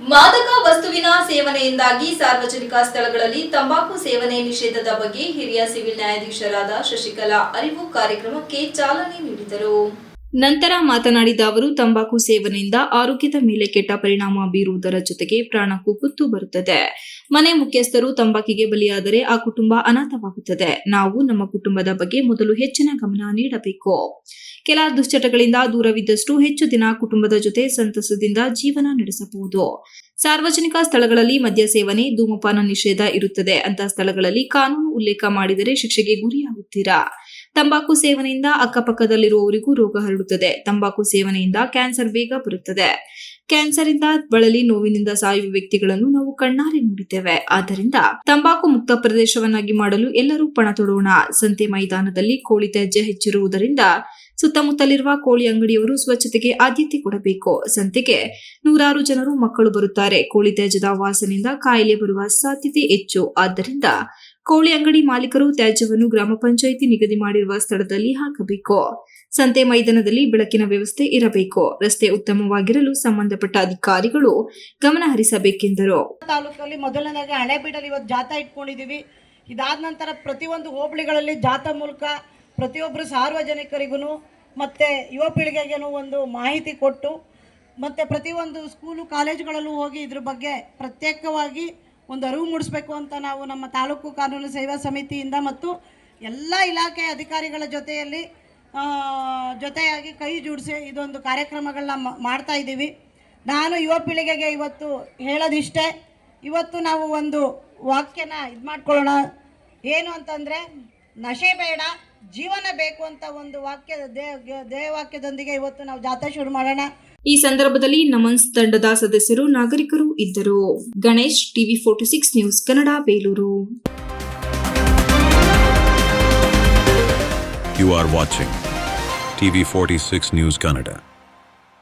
ಮಾದಕ ವಸ್ತುವಿನ ಸೇವನೆಯಿಂದಾಗಿ ಸಾರ್ವಜನಿಕ ಸ್ಥಳಗಳಲ್ಲಿ ತಂಬಾಕು ಸೇವನೆ ನಿಷೇಧದ ಬಗ್ಗೆ ಹಿರಿಯ ಸಿವಿಲ್ ನ್ಯಾಯಾಧೀಶರಾದ ಶಶಿಕಲಾ ಅರಿವು ಕಾರ್ಯಕ್ರಮಕ್ಕೆ ಚಾಲನೆ ನೀಡಿದರು. ನಂತರ ಮಾತನಾಡಿದ ಅವರು, ತಂಬಾಕು ಸೇವನೆಯಿಂದ ಆರೋಗ್ಯದ ಮೇಲೆ ಕೆಟ್ಟ ಪರಿಣಾಮ ಬೀರುವುದರ ಜೊತೆಗೆ ಪ್ರಾಣಕ್ಕೂ ಕುತ್ತು ಬರುತ್ತದೆ. ಮನೆ ಮುಖ್ಯಸ್ಥರು ತಂಬಾಕಿಗೆ ಬಲಿಯಾದರೆ ಆ ಕುಟುಂಬ ಅನಾಥವಾಗುತ್ತದೆ. ನಾವು ನಮ್ಮ ಕುಟುಂಬದ ಬಗ್ಗೆ ಮೊದಲು ಹೆಚ್ಚಿನ ಗಮನ ನೀಡಬೇಕು. ಕೆಲ ದುಶ್ಚಟಗಳಿಂದ ದೂರವಿದ್ದಷ್ಟು ಹೆಚ್ಚು ದಿನ ಕುಟುಂಬದ ಜೊತೆ ಸಂತಸದಿಂದ ಜೀವನ ನಡೆಸಬಹುದು. ಸಾರ್ವಜನಿಕ ಸ್ಥಳಗಳಲ್ಲಿ ಮದ್ಯ ಸೇವನೆ, ಧೂಮಪಾನ ನಿಷೇಧ ಇರುತ್ತದೆ. ಅಂತ ಸ್ಥಳಗಳಲ್ಲಿ ಕಾನೂನು ಉಲ್ಲೇಖ ಮಾಡಿದರೆ ಶಿಕ್ಷೆಗೆ ಗುರಿಯಾಗುತ್ತೀರಾ? ತಂಬಾಕು ಸೇವನೆಯಿಂದ ಅಕ್ಕಪಕ್ಕದಲ್ಲಿರುವವರಿಗೂ ರೋಗ ಹರಡುತ್ತದೆ. ತಂಬಾಕು ಸೇವನೆಯಿಂದ ಕ್ಯಾನ್ಸರ್ ಬೇಗ ಬರುತ್ತದೆ. ಕ್ಯಾನ್ಸರ್ ಇಂದ ಬಳಲಿ ನೋವಿನಿಂದ ಸಾಯುವ ವ್ಯಕ್ತಿಗಳನ್ನು ನಾವು ಕಣ್ಣಾರೆ ನೋಡಿದ್ದೇವೆ. ಆದ್ದರಿಂದ ತಂಬಾಕು ಮುಕ್ತ ಪ್ರದೇಶವನ್ನಾಗಿ ಮಾಡಲು ಎಲ್ಲರೂ ಪಣ ತೊಡೋಣ. ಸಂತೆ ಮೈದಾನದಲ್ಲಿ ಕೋಳಿ ತ್ಯಾಜ್ಯ ಹೆಚ್ಚಿರುವುದರಿಂದ ಸುತ್ತಮುತ್ತಲಿರುವ ಕೋಳಿ ಅಂಗಡಿಯವರು ಸ್ವಚ್ಛತೆಗೆ ಆದ್ಯತೆ ಕೊಡಬೇಕು. ಸಂತೆಗೆ ನೂರಾರು ಜನರು ಮಕ್ಕಳು ಬರುತ್ತಾರೆ. ಕೋಳಿ ತ್ಯಾಜ್ಯದ ವಾಸನೆಯಿಂದ ಕಾಯಿಲೆ ಬರುವ ಸಾಧ್ಯತೆ ಹೆಚ್ಚು. ಆದ್ದರಿಂದ ಕೋಳಿ ಅಂಗಡಿ ಮಾಲೀಕರು ತ್ಯಾಜ್ಯವನ್ನು ಗ್ರಾಮ ಪಂಚಾಯಿತಿ ನಿಗದಿ ಮಾಡಿರುವ ಸ್ಥಳದಲ್ಲಿ ಹಾಕಬೇಕು. ಸಂತೆ ಮೈದಾನದಲ್ಲಿ ಬೆಳಕಿನ ವ್ಯವಸ್ಥೆ ಇರಬೇಕು. ರಸ್ತೆ ಉತ್ತಮವಾಗಿರಲು ಸಂಬಂಧಪಟ್ಟ ಅಧಿಕಾರಿಗಳು ಗಮನ ಹರಿಸಬೇಕೆಂದರು. ತಾಲೂಕಲ್ಲಿ ಮೊದಲನೇದಾಗಿ ಹಳೆಬೀಡಲ್ಲಿ ಇವತ್ತು ಜಾಥಾ ಇಟ್ಕೊಂಡಿದ್ದೀವಿ ಇದಾದ ನಂತರ ಪ್ರತಿಯೊಂದು ಹೋಬಳಿಗಳಲ್ಲಿ ಜಾಥಾ ಮೂಲಕ ಪ್ರತಿಯೊಬ್ಬರು ಸಾರ್ವಜನಿಕರಿಗೂ ಮತ್ತೆ ಯುವ ಪೀಳಿಗೆಗೂ ಒಂದು ಮಾಹಿತಿ ಕೊಟ್ಟು ಮತ್ತೆ ಪ್ರತಿಯೊಂದು ಸ್ಕೂಲು, ಕಾಲೇಜುಗಳಲ್ಲೂ ಹೋಗಿ ಇದ್ರ ಬಗ್ಗೆ ಪ್ರತ್ಯೇಕವಾಗಿ ಒಂದು ಅರಿವು ಮೂಡಿಸ್ಬೇಕು ಅಂತ ನಾವು ನಮ್ಮ ತಾಲೂಕು ಕಾನೂನು ಸೇವಾ ಸಮಿತಿಯಿಂದ ಮತ್ತು ಎಲ್ಲ ಇಲಾಖೆ ಅಧಿಕಾರಿಗಳ ಜೊತೆಯಲ್ಲಿ ಜೊತೆಯಾಗಿ ಕೈ ಜೋಡಿಸಿ ಇದೊಂದು ಕಾರ್ಯಕ್ರಮಗಳನ್ನ ಮಾಡ್ತಾ ಇದ್ದೀವಿ. ನಾನು ಯುವ ಪೀಳಿಗೆಗೆ ಇವತ್ತು ಹೇಳೋದಿಷ್ಟೇ, ಇವತ್ತು ನಾವು ಒಂದು ವಾಕ್ಯನ ಇದು ಮಾಡ್ಕೊಳ್ಳೋಣ ಏನು ಅಂತಂದರೆ, ನಶೆ ಬೇಡ ಜೀವನ ಬೇಕು ಅಂತ ಒಂದು ವಾಕ್ಯ ದೇಹವಾಕ್ಯದೊಂದಿಗೆ ಇವತ್ತು ನಾವು ಜಾತ್ರೆ ಶುರು ಮಾಡೋಣ. ಈ ಸಂದರ್ಭದಲ್ಲಿ ನಮನ್ಸ್ ತಂಡದ ಸದಸ್ಯರು ನಾಗರಿಕರು ಇದ್ದರು. Ganesh TV forty six news Kannada Belur. You You are watching TV46 News Kannada.